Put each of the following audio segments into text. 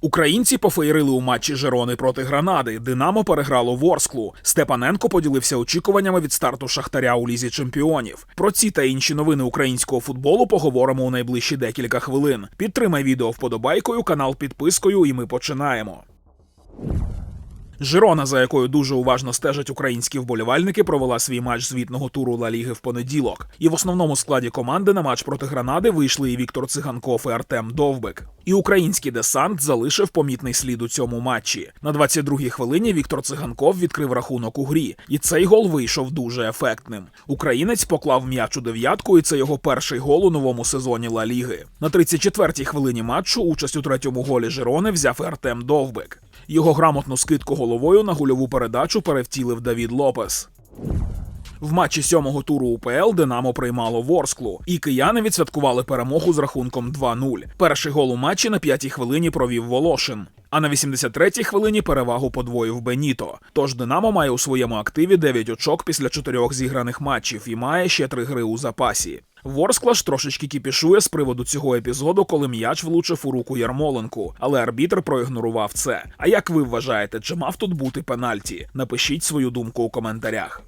Українці пофеєрили у матчі Жерони проти Гранади. Динамо переграло Ворсклу. Степаненко поділився очікуваннями від старту Шахтаря у лізі чемпіонів. Про ці та інші новини українського футболу поговоримо у найближчі декілька хвилин. Підтримай відео вподобайкою, канал підпискою, і ми починаємо. Жирона, за якою дуже уважно стежать українські вболівальники, провела свій матч звітного туру Ла Ліги в понеділок. І в основному складі команди на матч проти Гранади вийшли і Віктор Циганков і Артем Довбик. І український десант залишив помітний слід у цьому матчі. На 22-й хвилині Віктор Циганков відкрив рахунок у грі, і цей гол вийшов дуже ефектним. Українець поклав м'яч у дев'ятку, і це його перший гол у новому сезоні Ла Ліги. На 34-й хвилині матчу участь у третьому голі Жирони взяв і Артем Довбик. Його грамотну скидку головою на гульову передачу перевтілив Давід Лопес. В матчі сьомого туру УПЛ Динамо приймало Ворсклу, і кияни відсвяткували перемогу з рахунком 2-0. Перший гол у матчі на п'ятій хвилині провів Волошин. А на 83-й хвилині перевагу подвоїв Беніто. Тож Динамо має у своєму активі 9 очок після чотирьох зіграних матчів і має ще три гри у запасі. Ворскла ж трошечки кіпішує з приводу цього епізоду, коли м'яч влучив у руку Ярмоленку, але арбітр проігнорував це. А як ви вважаєте, чи мав тут бути пенальті? Напишіть свою думку у коментарях.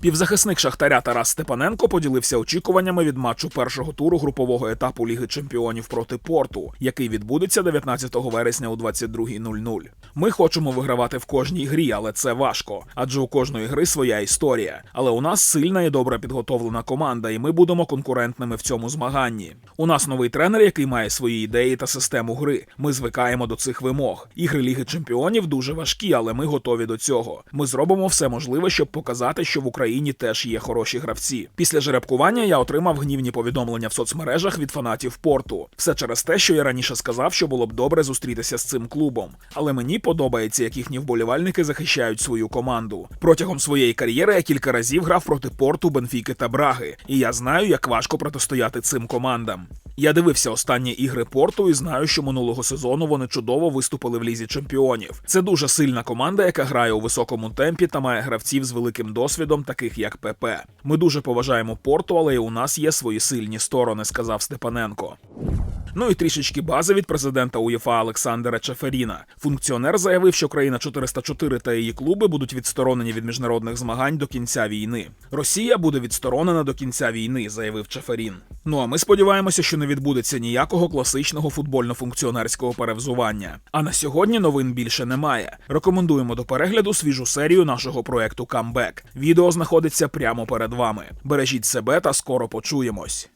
Півзахисник Шахтаря Тарас Степаненко поділився очікуваннями від матчу першого туру групового етапу Ліги Чемпіонів проти Порту, який відбудеться 19 вересня у 22.00. Ми хочемо вигравати в кожній грі, але це важко, адже у кожної гри своя історія. Але у нас сильна і добре підготовлена команда, і ми будемо конкурентними в цьому змаганні. У нас новий тренер, який має свої ідеї та систему гри. Ми звикаємо до цих вимог. Ігри Ліги Чемпіонів дуже важкі, але ми готові до цього. Ми зробимо все можливе, щоб показати, що в Україні теж є хороші гравці. Після жеребкування я отримав гнівні повідомлення в соцмережах від фанатів порту. Все через те, що я раніше сказав, що було б добре зустрітися з цим клубом. Але мені подобається, як їхні вболівальники захищають свою команду. Протягом своєї кар'єри я кілька разів грав проти порту, Бенфіки та Браги, і я знаю, як важко протистояти цим командам. Я дивився останні ігри порту і знаю, що минулого сезону вони чудово виступили в лізі чемпіонів. Це дуже сильна команда, яка грає у високому темпі та має гравців з великим досвідом, таких як ПП. Ми дуже поважаємо порту, але і у нас є свої сильні сторони, сказав Степаненко. Ну і трішечки бази від президента УЄФА Олександра Чеферіна. Функціонер заявив, що країна 404 та її клуби будуть відсторонені від міжнародних змагань до кінця війни. Росія буде відсторонена до кінця війни, заявив Чеферін. Ну а ми сподіваємося, що не відбудеться ніякого класичного футбольно-функціонерського перевзування. А на сьогодні новин більше немає. Рекомендуємо до перегляду свіжу серію нашого проекту Камбек. Відео знаходиться прямо перед вами. Бережіть себе та скоро почуємось.